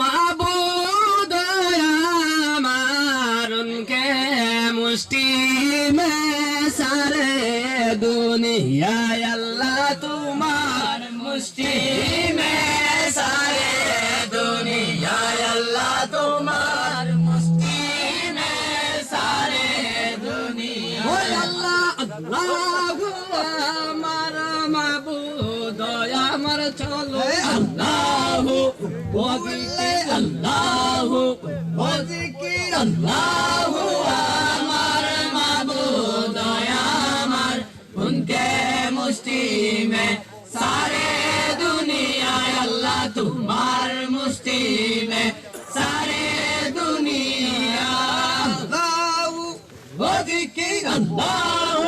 মাবুদ আমার উনকে মুষ্টি মে সারে দুনিয়া আল্লাহ তোমার মুষ্টি মে সারে দুনিয়া তোমার মুষ্টি মে সারে দুনিয়া আল্লাহ আল্লাহ আমার মাবুদ আমার وذكر الله وذكر الله আমার মাবুদ আমার। উনকে মুষ্টি মে সারে দুনিয়া আল্লাহ তোমার মুষ্টি মে সারে দুনিয়া। وذكر الله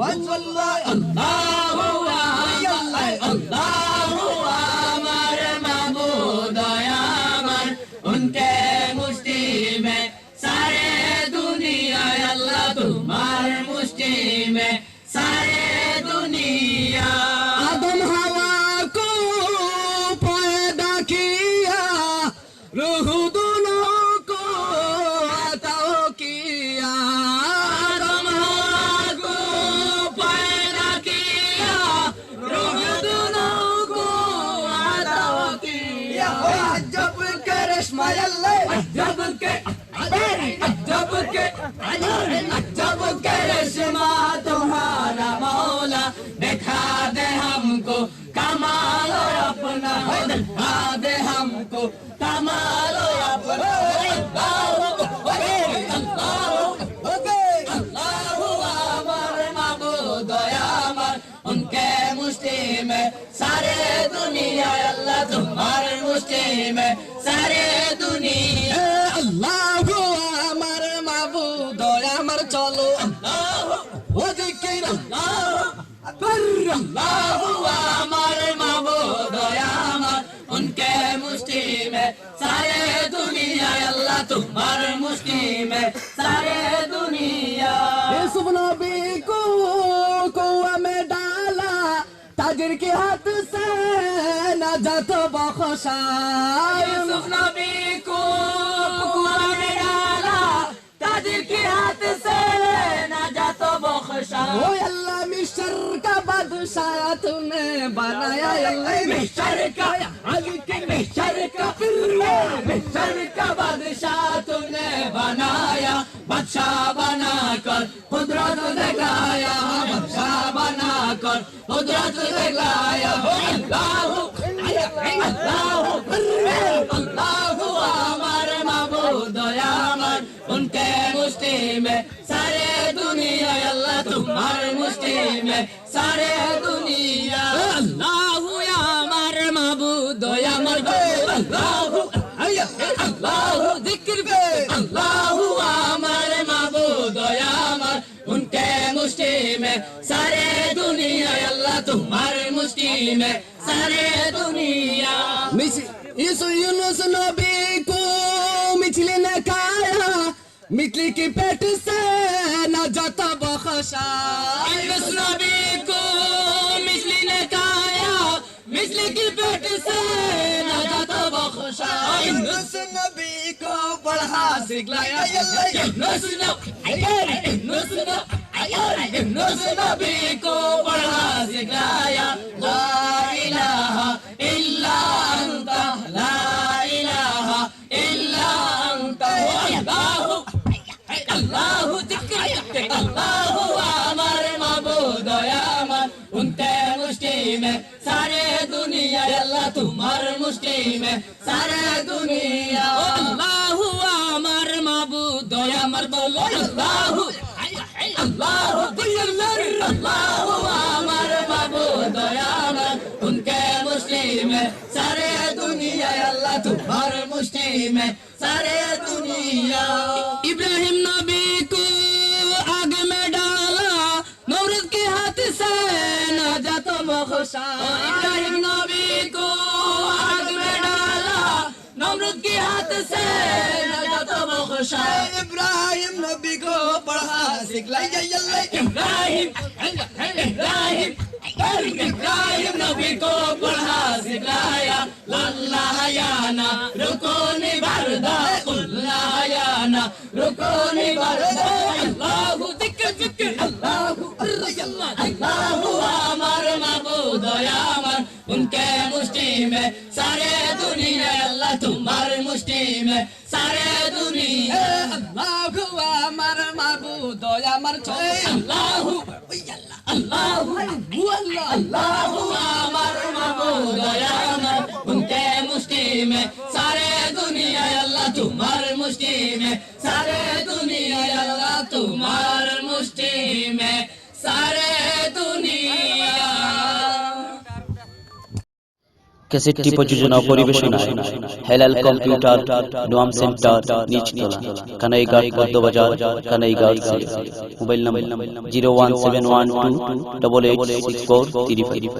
وذكر الله عجبك رشمة يلا عجبك عجبك عجبك رشمة تمهانا প্রেম সারে দুনিয়া। আল্লাহ আমার মাবু দয়া আমার চলো। ওদিকে আল্লাহ আমার মাবু তোমার মুষ্টি সারে تاجر کے ہاتھ سے نہ جا تو بخوشا یوسف نبی کو کے ہاتھ سے نہ اللہ مشر کا بادشاہ تم نے بنایا۔ اللہ مشر کا علی کے مشر کا مشر کا بادشاہ تم نے بنایا۔ بادشاہ بنا کر قدرت دکھایا قدرة الله يا الله الله الله আমার মাবুদ আমার। উনকে মুষ্টি মে সারে দুনিয়া আল্লাহ তোমার মুষ্টি মে সারে দুনিয়া আল্লাহ আমার মাবুদ আমার। আল্লাহ আল্লাহ, জিকির میں سارے دنیا اللہ تمہارے مشتی میں سارے دنیا۔ یسو یونس نبی کو مچھلی نے کھایا۔ مچھلی کی پیٹ سے نہ جاتا بخشا۔ یونس نبی کو مچھلی نے کھایا۔ مچھلی کی پیٹ سے نہ جاتا بخشا۔ یونس نبی کو بڑھا سکھلایا۔ یونس نبی नुस नबी को पढ़ना सिखाया ला इलाहा इल्ला अंता ला इलाहा इल्ला अंता अल्लाहु अल्लाहु जिक्र अल्लाहु अमर मबूद यामन उनते मुश्ती में सारे दुनिया अल्लाह तुम्हार मुश्ती में सारे दुनिया سارے دنیا اللہ تمہار مسلم ہے سارے دنیا. ابراہیم نبی کو آگ میں ڈالا مورد کے ہاتھ سے نہ جا تم ابراہیم نبی کو آگ میں ڈالا مورد کے ہاتھ سے نہ جا تم ابراہیم نبی کو music like yeah, yeah, like Ibrahim, Ibrahim, Ibrahim Nabi ko padha sikhaya, wallah yana rukuni barda, wallah yana rukuni barda. Allahu zikr zikr, Allahu Allah, Allahu amar mabud amar, unke mushti mein sare duniya Allah tumhar mushti mein sare duniya Allah. আল্লাহু আল্লাহু আল্লাহু আমার মাবুদ আমার উনকে মুষ্টি মে সারে দুনিয়া আল্লাহ তোমার মুষ্টি সারে দুনিয়া আল্লাহ তোমার ক্যাসেটটি প্রযোজনা পরিবেশনায় হেলাল কম্পিউটার নোয়াম সেন্টার নিচতলা Kanaighat বদ্ধবাজার Kanaighat mobile number zero one seven one two double eight six four three five.